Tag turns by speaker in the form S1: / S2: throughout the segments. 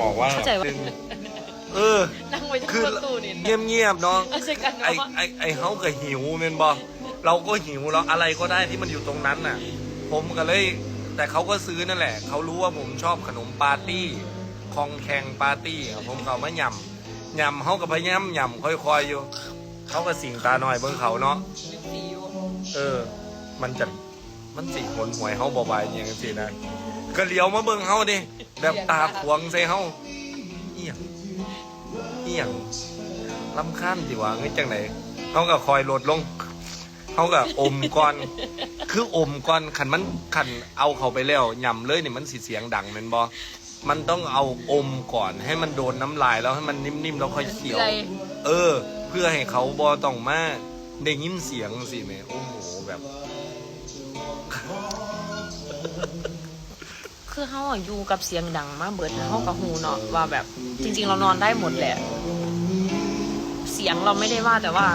S1: บอกว่า
S2: เข้าใจว่า
S1: เออ
S2: นั่งไว้ที่
S1: คือ
S2: ประตูนี่
S1: เงียบเงียบๆเนาะ
S2: เอาใช่กัน
S1: ไอ
S2: เนาะ
S1: ไอไอเฮาก็หิวเมนบอเราก็หิวแล้วอะไรก็ได้ที่มันอยู่ตรงนั้นน่ะ ผมก็เลยแต่เขาก็ซื้อนั่นแหละ เขารู้ว่าผมชอบขนมปาร์ตี้คองแข่งปาร์ตี้อะผมก็เอามายำยำเขาก็พยายามยำค่อยๆอยู่เขาก็สิ่งตาหน่อยเบิ่งเขาเนาะ
S2: ลิปสีอยู่
S1: เออ มันจะมันสิหนหวยเฮาบ่บายอย่างสินะ ก็เลี้ยวมาเบิ่งเฮาดิแบบตาขวางใส่เฮาเอียงเอียงลำคาญสิวะเงี้ยจังไหนเฮาก็คอยลดลงเฮาก็อมก่อน คืออมก่อนขันมันขันเอาเข้าไปแล้วย่ำเลยนี่มันสิเสียงดังแม่นบ่มันต้องเอาอมก่อนให้มันโดนน้ำลายแล้วให้มันนิ่มๆแล้วค่อยเคี้ยว
S2: ไร
S1: เออ เพื่อให้เขาบอต้องมาได้ยินเสียงสิแม่โอ้โหแบบ
S2: คือเขาอะอยู่กับเสียงดังมากเบิดเขากับหูเนาะว่าแบบจริง ๆ เรานอนได้หมดแหละ เสียงเราไม่ได้ว่าแต่ว่า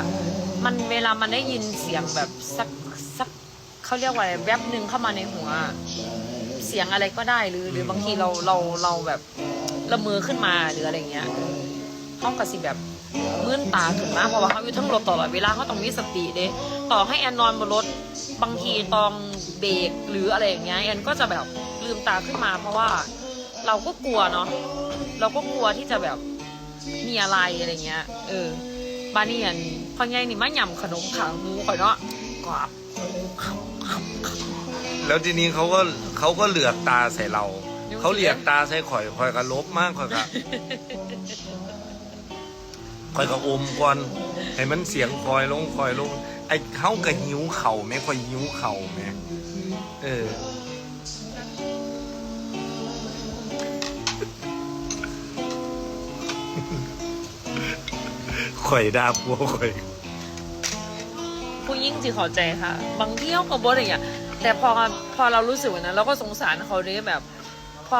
S2: มันเวลามันได้ยินเสียงแบบสักสักเขาเรียกว่าอะไรแวบหนึ่งเข้ามาในหัว เสียงอะไรก็ได้หรือ หรือบางทีเราเราเราแบบละเมอขึ้นมาหรืออะไรเงี้ยห้องกับสิแบบมื่นตาขึ้นมาเพราะว่าเขาอยู่ทั้งรถตลอดเวลาเขาต้องมีสติเด้ต่อให้แอนนอนบนรถบางทีตองเบรกหรืออะไรอย่างเงี้ยแอนก็จะแบบ ลืมตาขึ้นมา เพราะว่าเราก็กลัวเนาะเราก็กลัวที่จะแบบมีอะไรอะไรเงี้ย เออบ้านนี่อันพ่อใหญ่นี่มาหย่ำขนมขางหมูข่อยเนาะกรอบ
S1: แล้วทีนี้เขาก็เขาก็เหลือกตาใส่เรา เขาเหลียกตาใส่ข่อยข่อยก็ลบมากข่อยก็ข่อยก็อมก่อนให้มันเสียงคอยลงคอยลงไอ้เขาก็หิวเข่าแม่ข่อยหิวเข่าแม่เออ ข่อยดาพัวข่อย
S2: ผู้ยิ่งสิเข้าใจค่ะ บางเที่เขาก็บ่ได้อย่างแต่พอพอเรารู้สึกแบบนั้นเราก็สงสารเขาด้วยแบบ พอ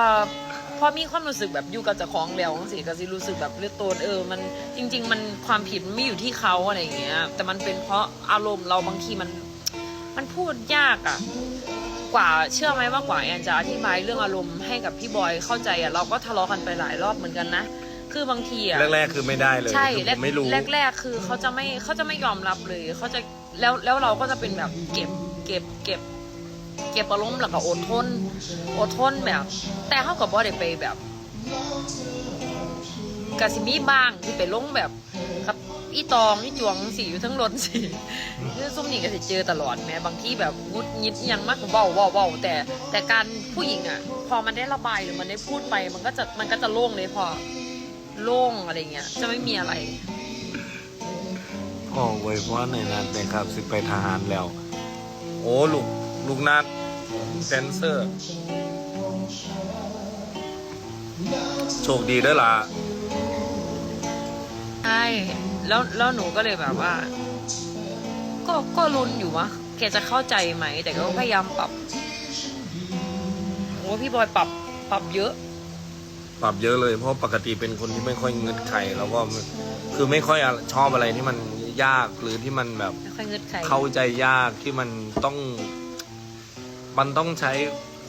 S2: พอมีความรู้สึกแบบอยู่กับเจ้าของแล้วสิก็สิรู้สึกแบบเลือดโตเออ มันจริง ๆ มันความผิดมันไม่อยู่ที่เขาอะไรอย่างเงี้ย แต่มันเป็นเพราะอารมณ์เราบางทีมัน มันพูดยากอะกว่าเชื่อไหมว่ากว่าแอนจะอธิบายเรื่องอารมณ์ให้กับพี่บอยเข้าใจอะเราก็ทะเลาะกันไปหลายรอบเหมือนกันนะ คือบางทีอะ
S1: แรกๆคือไม่ได้เลย
S2: ใช่
S1: คือ
S2: แร
S1: ผ
S2: ก
S1: มไม่รู้
S2: แรกๆคือเขาจะไม่เขาจะไม่ยอมรับเลยเขาจะแล้วแล้วเราก็จะเป็นแบบเก็บเก็บเก็บ เก็บอารมณ์แล้วก็อดทนอดทนแบบ แต่เขากับว่าได้ไปแบบกสิมีบ้างที่ไปลงแบบครับอีตองอีจวงสีอยู่ทั้งรถสิคือซุ่มนี่ก็จะเจอตลอดแม้บางที่แบบงุดงิดอิหยังมากกว่าเบาเบาเบาแต่แต่การผู้หญิงอะ พอมันได้ระบายหรือมันได้พูดไป มันก็จะมันก็จะโล่งเลยพอ โล่งอะไรเงี้ย จะไม่มีอะไร
S1: พ่อไว้เพราะในนัดนะครับ สิไปทหารแล้ว โอ้ลูกลูกนัดแดนเซอร์โชคดีด้วยล่ะ
S2: ใช่แล้วแล้วหนูก็เลยแบบว่า ก็ก็รุนอยู่วะแกจะเข้าใจไหม แต่ก็พยายามปรับโอ้พี่บอยปรับปรับเยอะ
S1: ปรับเยอะเลยเพราะปกติเป็นคนที่ไม่ค่อยเงืดใครแล้วก็คือไม่ค่อยชอบอะไรที่มันยากหรือที่มันแบบ
S2: ไม่ค่อยเงืดใคร
S1: เข้าใจยากที่มันต้อง มันต้องใช้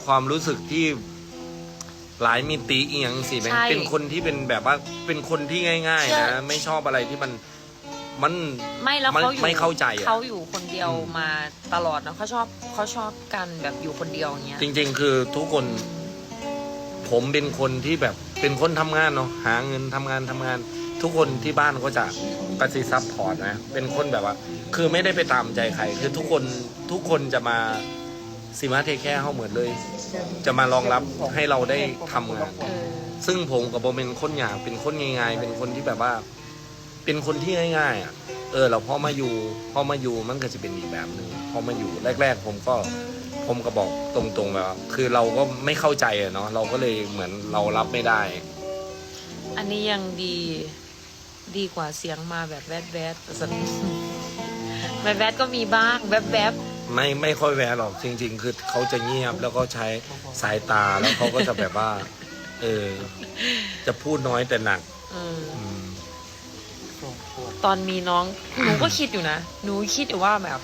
S1: ความรู้สึกที่หลายมิติอีหยังสิแม่ง
S2: ใช่
S1: เป็นคนที่เป็นแบบว่าเป็นคนที่ง่าย
S2: เชื่
S1: ๆ
S2: อ
S1: นะ ไม่ชอบอะไรที่มันมัน
S2: ไม่แล้ว
S1: มัน
S2: เขาอยู่
S1: ไม่เข้าใจอะ
S2: เขาอยู่คนเดียว
S1: อืม
S2: มาตลอดนะเขาชอบเขาชอบกันแบบอยู่คนเดียวอย่างเงี้ย
S1: จริง ๆ คือทุกคน ผมเป็นคนที่แบบเป็นคนทำงานเนาะหาเงินทำงานทำงาน ทุกคนที่บ้านก็จะกระซิซับพอร์ตนะเป็นคนแบบว่า คือไม่ได้ไปตามใจใครคือทุกคนทุกคนจะมาสิมาเทแค่เขาเหมือนเลย จะมารองรับให้เราได้ทำงาน ซึ่งผมกับโบเป็นคนอยางเป็นคนง่ายๆ เป็นคนที่แบบว่า เป็นคนที่ง่ายๆอะเออเราพอมาอยู่พอมาอยู่มันก็จะเป็นอีกแบบหนึ่งพอมาอยู่แรก ๆ ผมก็ ผมก็บอกตรงๆแบบว่าคือเราก็ไม่เข้าใจอะเนาะเราก็เลยเหมือนเรารับไม่ได้
S2: อันนี้ยังดีดีกว่าเสียงมาแบบแวดแวดๆสันแวดแวดๆก็มีบ้างแวบแวบ
S1: ไม่ไม่ค่อยแวะหรอกจริง ๆ คือเขาจะเงียบแล้วก็ใช้สายตาแล้วเขาก็จะแบบว่า เออ จะพูดน้อยแต่หนัก
S2: ๆเออ
S1: อืม
S2: ตอนมีน้องหนูก็คิดอยู่นะ หนูคิดอยู่ว่าแบบ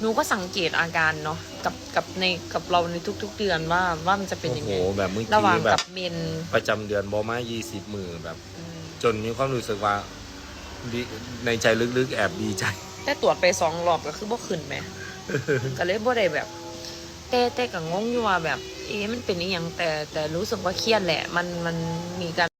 S2: หนูก็สังเกตอาการเนาะกับกับในกับเราในทุก ๆ เดือนว่าว่ามันจะเป็น
S1: โอ้
S2: ยัง
S1: โห
S2: ไง
S1: แบบเมื่อ
S2: ระหว่า
S1: กี้
S2: ง
S1: แบ
S2: กั
S1: บ บ
S2: เมน
S1: ประจำเดือนบอมา20มือแบบ
S2: อืม
S1: จนมีความรู้สึกว่าดีในใจลึกๆ แอบดีใจ
S2: แต่ตรวจไปสองรอบก็คือบ่ขึ้นไหม ก็เลยบ่ได้แบบแต่แต่ก็งงอยู่ว่าแบบ เอ๊ะมันเป็นอีหยังแต่แต่รู้สึกว่าเครียดแหละ มันมันมีการ